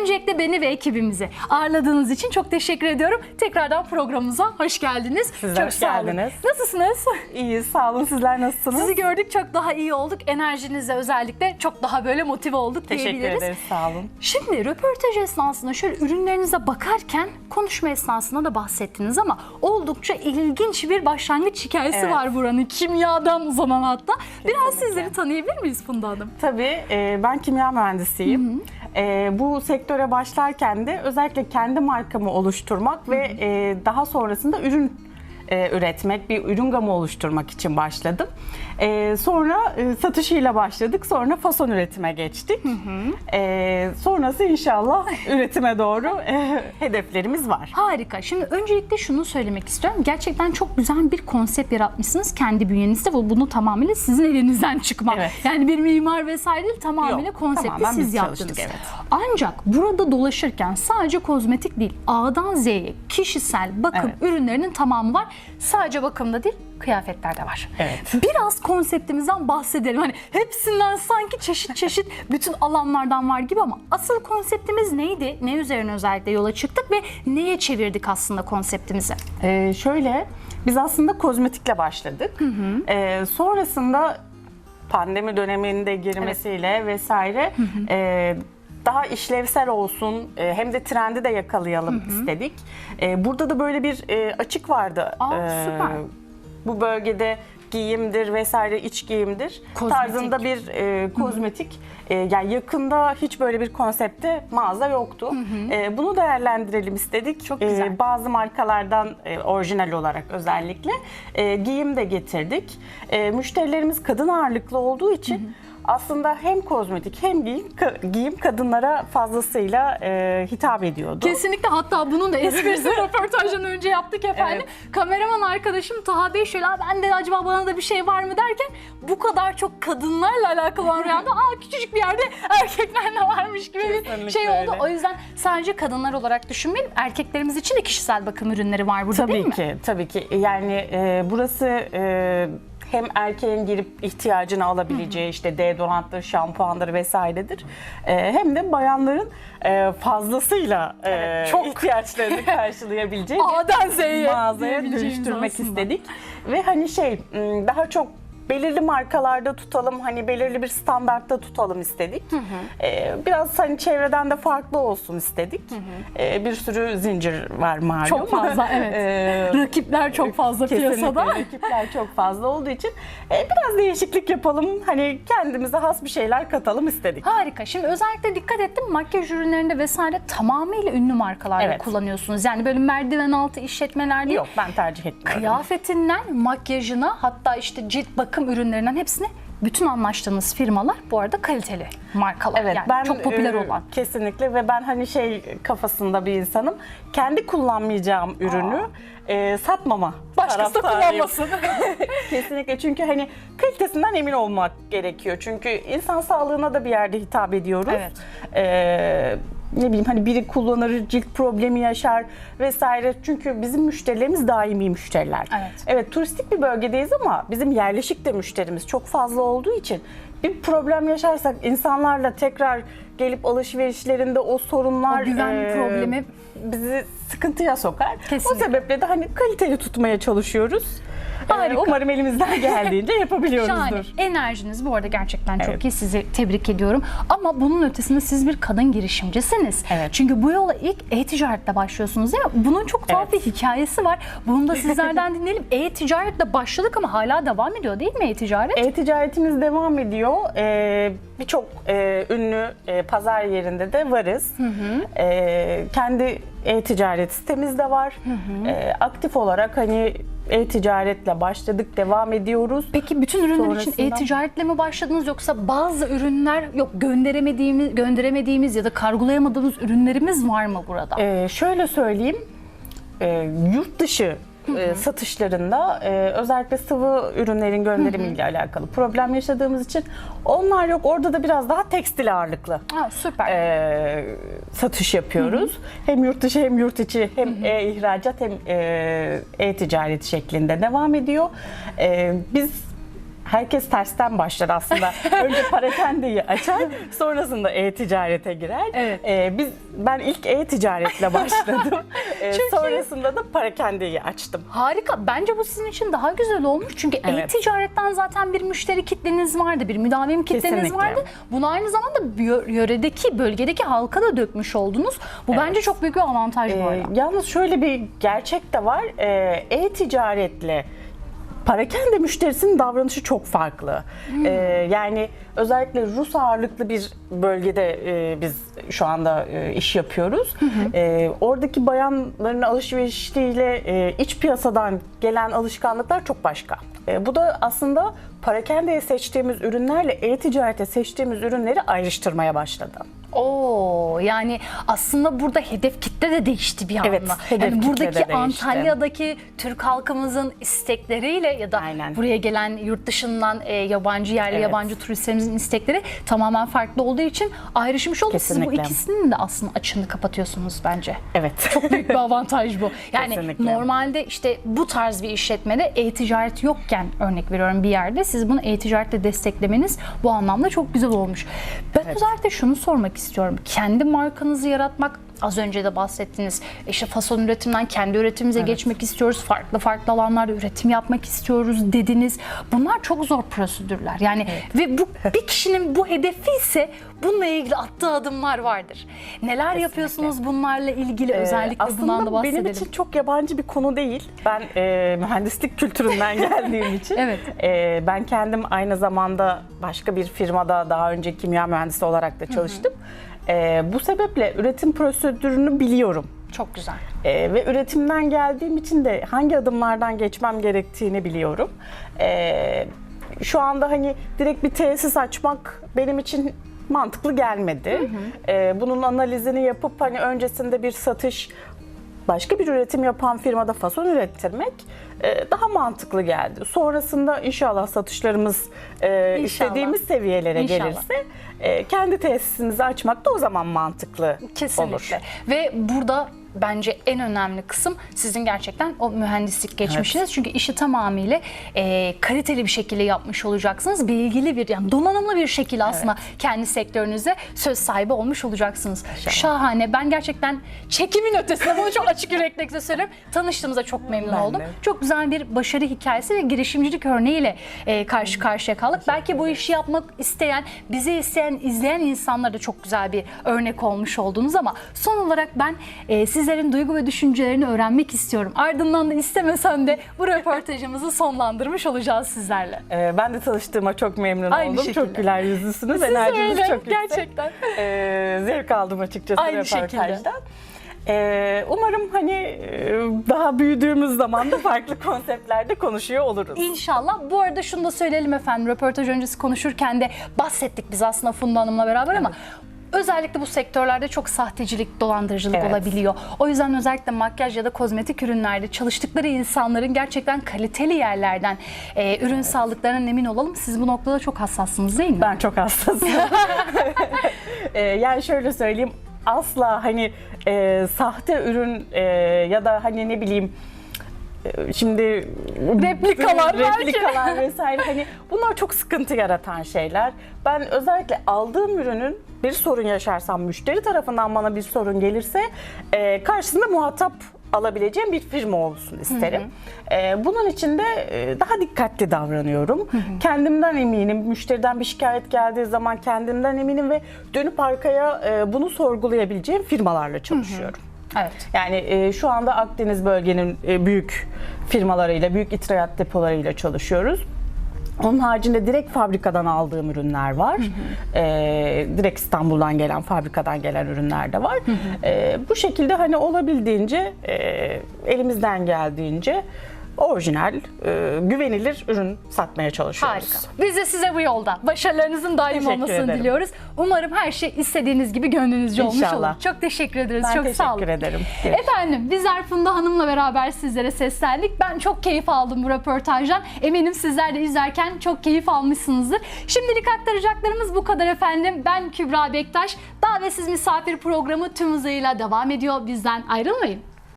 Öncelikle beni ve ekibimizi ağırladığınız için çok teşekkür ediyorum. Tekrardan programımıza hoş geldiniz. Siz de çok hoş sağ olun. geldiniz. Nasılsınız? İyiyiz, sağ olun. Sizler nasılsınız? Sizi gördük çok daha iyi olduk. Enerjinizle özellikle çok daha böyle motive olduk Teşekkür diyebiliriz. ederiz, sağ olun. Şimdi röportaj esnasında şöyle ürünlerinize bakarken konuşma esnasında da bahsettiniz ama oldukça ilginç bir başlangıç hikayesi Evet. var buranın. Kimyadan uzanan hatta. Biraz Kesinlikle. sizleri tanıyabilir miyiz Funda Hanım? Tabii e, ben kimya mühendisiyim. E, bu sektöre başlarken de özellikle kendi markamı oluşturmak ve e, daha sonrasında ürün e, üretmek, bir ürün gamı oluşturmak için başladım. E, sonra e, satışıyla başladık, sonra fason üretime geçtik. E, sonrası inşallah üretime doğru e, hedeflerimiz var. Harika. Şimdi öncelikle şunu söylemek istiyorum. Gerçekten çok güzel bir konsept yaratmışsınız kendi bünyenizde ve bunu tamamıyla sizin elinizden çıkma. Evet. Yani bir mimar vesaire değil tamamıyla Yok, konsepti tamamen siz yaptınız. evet. Ancak burada dolaşırken sadece kozmetik değil A'dan Z'ye kişisel bakım Evet. ürünlerinin tamamı var. Sadece bakımda değil kıyafetlerde var. Evet. Biraz konseptimizden bahsedelim. Hani hepsinden sanki çeşit çeşit bütün alanlardan var gibi ama asıl konseptimiz neydi? Ne üzerine özellikle yola çıktık ve neye çevirdik aslında konseptimizi? Ee, şöyle, biz aslında kozmetikle başladık. Ee, sonrasında pandemi döneminde girmesiyle vesaire e, daha işlevsel olsun e, hem de trendi de yakalayalım istedik. E, burada da böyle bir e, açık vardı. Aa, E, süper. Bu bölgede giyimdir vesaire iç giyimdir Kozmetik. tarzında bir e, kozmetik. E, yani yakında hiç böyle bir konsepte mağaza yoktu. E, bunu değerlendirelim istedik. Çok E, güzel. bazı markalardan e, orijinal olarak özellikle e, giyim de getirdik. E, müşterilerimiz kadın ağırlıklı olduğu için aslında hem kozmetik hem giyim, ka- giyim kadınlara fazlasıyla e, hitap ediyordu. Kesinlikle hatta bunun da esprisini röportajdan önce yaptık efendim. Kameraman arkadaşım Taha Bey şöyle "Aa, ben de acaba bana da bir şey var mı derken bu kadar çok kadınlarla alakalı olan rüyamda aa küçücük bir yerde erkekler de varmış gibi bir şey oldu. öyle. O yüzden sadece kadınlar olarak düşünmeyin. Erkeklerimiz için de kişisel bakım ürünleri var burada değil Tabii mi? ki, tabii ki. Yani e, burası e, hem erkeğin girip ihtiyacını alabileceği işte deodoranttır, şampuandır vesairedir. E, hem de bayanların e, fazlasıyla e, çok. ihtiyaçlarını karşılayabileceği A'dan Z'ye mağazaya dönüştürmek aslında. istedik. Ve hani şey daha çok belirli markalarda tutalım hani belirli bir standartta tutalım istedik. Ee, biraz hani çevreden de farklı olsun istedik. Ee, bir sürü zincir var malum. Çok fazla, evet. Ee, Rakipler çok fazla Kesinlikle piyasada. rakipler çok fazla olduğu için e, biraz değişiklik yapalım. Hani kendimize has bir şeyler katalım istedik. Harika. Şimdi özellikle dikkat ettim makyaj ürünlerinde vesaire tamamıyla ünlü markalarda Evet. kullanıyorsunuz. Yani böyle merdiven altı işletmeler değil. Yok ben tercih etmiyorum. Kıyafetinden makyajına hatta işte cilt bakım ürünlerinden hepsini bütün anlaştığınız firmalar bu arada kaliteli markalar. Evet yani ben çok popüler e, olan. kesinlikle ve ben hani şey kafasında bir insanım. Kendi kullanmayacağım ürünü e, satmama. Başkası da kullanmasın. Kesinlikle çünkü hani kalitesinden emin olmak gerekiyor. Çünkü insan sağlığına da bir yerde hitap ediyoruz. Evet. Ee, ne bileyim hani biri kullanır cilt problemi yaşar vesaire. Çünkü bizim müşterilerimiz daimi müşteriler. Evet. Evet turistik bir bölgedeyiz ama bizim yerleşik de müşterimiz çok fazla olduğu için bir problem yaşarsak insanlarla tekrar gelip alışverişlerinde o sorunlar O güven e, problemi- bizi sıkıntıya sokar. Kesinlikle. O sebeple de hani kaliteli tutmaya çalışıyoruz. Ee, Harika. umarım elimizden geldiğince Şahane. yapabiliyoruzdur. Enerjiniz bu arada gerçekten çok Evet. iyi. Sizi tebrik ediyorum. Ama bunun ötesinde siz bir kadın girişimcisiniz. Evet. Çünkü bu yola ilk e-ticaretle başlıyorsunuz mi? Bunun çok tuhaf Evet. bir hikayesi var. Bunu da sizlerden dinleyelim. E-ticaretle başladık ama hala devam ediyor değil mi e-ticaret? E-ticaretimiz devam ediyor. Ee, Birçok e, ünlü e, pazar yerinde de varız. Ee, kendi e-ticaret sitemiz de var. Ee, aktif olarak hani e-ticaretle başladık, devam ediyoruz. Peki bütün ürünler için Sonrasında- e-ticaretle mi başladınız yoksa bazı ürünler yok gönderemediğimiz gönderemediğimiz ya da kargolayamadığımız ürünlerimiz var mı burada? Ee, şöyle söyleyeyim, e, yurt dışı e, satışlarında e, özellikle sıvı ürünlerin gönderimiyle alakalı problem yaşadığımız için onlar yok. Orada da biraz daha tekstil ağırlıklı Ha, süper. e, satış yapıyoruz. Hem yurt dışı hem yurt içi hem e-ihracat hem e, e-ticaret şeklinde devam ediyor. E, biz herkes tersten başlar aslında. Önce parakendeyi açar, sonrasında e-ticarete girer. Evet. Ee, biz ben ilk e-ticaretle başladım. Ee, Çok iyi. sonrasında da parakendeyi açtım. Harika. Bence bu sizin için daha güzel olmuş. Çünkü Evet. e-ticaretten zaten bir müşteri kitleniz vardı, bir müdavim kitleniz Kesinlikle. vardı. Bunu aynı zamanda yö- yöredeki, bölgedeki halka da dökmüş oldunuz. Bu Evet. bence çok büyük bir avantaj bu Ee, arada. yalnız şöyle bir gerçek de var. Ee, e-ticaretle parakende müşterisinin davranışı çok farklı. Hmm. Ee, yani özellikle Rus ağırlıklı bir bölgede e, biz şu anda e, iş yapıyoruz. Ee, oradaki bayanların alışverişiyle e, iç piyasadan gelen alışkanlıklar çok başka. E, bu da aslında parakendeye seçtiğimiz ürünlerle e-ticarete seçtiğimiz ürünleri ayrıştırmaya başladı. Oo yani aslında burada hedef kitle de değişti bir anda. Evet, hedef yani kitle buradaki de değişti. Antalya'daki Türk halkımızın istekleriyle ya da Aynen. buraya gelen yurt dışından e, yabancı yerli Evet. yabancı turistlerimizin istekleri tamamen farklı olduğu için ayrışmış oldu. Siz bu Kesinlikle. ikisinin de aslında açığını kapatıyorsunuz bence. Evet. Çok büyük bir avantaj bu. Yani Kesinlikle. normalde işte bu tarz bir işletmede e-ticaret yokken örnek veriyorum bir yerde siz bunu e-ticaretle desteklemeniz bu anlamda çok güzel olmuş. Ben Evet. özellikle şunu sormak istiyorum. Kendi markanızı yaratmak Az önce de bahsettiniz. İşte fason üretimden kendi üretimimize geçmek istiyoruz. Farklı farklı alanlarda üretim yapmak istiyoruz dediniz. Bunlar çok zor prosedürler. Yani ve bu bir kişinin bu hedefi ise bununla ilgili attığı adımlar vardır. Neler yapıyorsunuz bunlarla ilgili özellikle Ee, bundan da Aslında bahsedelim. benim için çok yabancı bir konu değil. Ben e, mühendislik kültüründen geldiğim için. Evet. e, ben kendim aynı zamanda başka bir firmada daha önce kimya mühendisi olarak da çalıştım. E, bu sebeple üretim prosedürünü biliyorum. Çok güzel. E, ve üretimden geldiğim için de hangi adımlardan geçmem gerektiğini biliyorum. E, şu anda hani direkt bir tesis açmak benim için mantıklı gelmedi. E, bunun analizini yapıp hani öncesinde bir satış başka bir üretim yapan firmada fason ürettirmek e, daha mantıklı geldi. Sonrasında inşallah satışlarımız e, İnşallah. istediğimiz seviyelere İnşallah. gelirse e, kendi tesisimizi açmak da o zaman mantıklı Kesinlikle. olur. Ve burada bence en önemli kısım sizin gerçekten o mühendislik geçmişiniz. Çünkü işi tamamıyla e, kaliteli bir şekilde yapmış olacaksınız. Bilgili bir yani donanımlı bir şekilde aslında kendi sektörünüze söz sahibi olmuş olacaksınız. Şahane. Ben gerçekten çekimin ötesinde bunu çok açık yürekli size söylüyorum. Tanıştığımıza çok memnun Ben oldum. de. Çok güzel bir başarı hikayesi ve girişimcilik örneğiyle e, karşı karşıya kaldık. Belki bu işi yapmak isteyen, bizi isteyen, izleyen insanlara da çok güzel bir örnek olmuş oldunuz ama son olarak ben e, sizlerin duygu ve düşüncelerini öğrenmek istiyorum. Ardından da istemesem de bu röportajımızı sonlandırmış olacağız sizlerle. Ee, ben de tanıştığıma çok memnun Aynı oldum. şekilde. Çok güler yüzlüsünüz. Siz Enerjiniz öyle, çok yüksek. gerçekten. Ee, zevk aldım açıkçası Aynı röportajdan. Ee, umarım hani e, daha büyüdüğümüz zaman da farklı konseptlerde konuşuyor oluruz. İnşallah. Bu arada şunu da söyleyelim efendim. Röportaj öncesi konuşurken de bahsettik biz aslında Funda Hanım'la beraber ama Özellikle bu sektörlerde çok sahtecilik, dolandırıcılık Evet. olabiliyor. O yüzden özellikle makyaj ya da kozmetik ürünlerde çalıştıkları insanların gerçekten kaliteli yerlerden e, ürün sağlıklarına emin olalım. Siz bu noktada çok hassassınız değil mi? Ben çok hassasım. Ee, yani şöyle söyleyeyim. Asla hani e, sahte ürün e, ya da hani ne bileyim e, şimdi Replikalar replikalar vesaire hani bunlar çok sıkıntı yaratan şeyler. Ben özellikle aldığım ürünün bir sorun yaşarsam müşteri tarafından bana bir sorun gelirse e, karşısında muhatap alabileceğim bir firma olsun isterim. E, bunun için de e, daha dikkatli davranıyorum. Kendimden eminim. Müşteriden bir şikayet geldiği zaman kendimden eminim ve dönüp arkaya e, bunu sorgulayabileceğim firmalarla çalışıyorum. Evet. Yani e, şu anda Akdeniz bölgenin e, büyük firmalarıyla, büyük ithalat depolarıyla çalışıyoruz. Onun haricinde direkt fabrikadan aldığım ürünler var. E, direkt İstanbul'dan gelen, fabrikadan gelen ürünler de var. E, bu şekilde hani olabildiğince, e, elimizden geldiğince orijinal, e, güvenilir ürün satmaya çalışıyoruz. Harika. Biz de size bu yolda başarılarınızın daim Teşekkür olmasını ederim. diliyoruz. Umarım her şey istediğiniz gibi gönlünüzce olmuş İnşallah. olur. Çok teşekkür ederiz. Ben çok teşekkür sağ olun. ederim. Efendim bizler Funda Hanım'la beraber sizlere seslendik. Ben çok keyif aldım bu röportajdan. Eminim sizler de izlerken çok keyif almışsınızdır. Şimdilik aktaracaklarımız bu kadar efendim. Ben Kübra Bektaş. Davetsiz misafir programı tüm hızıyla devam ediyor. Bizden ayrılmayın.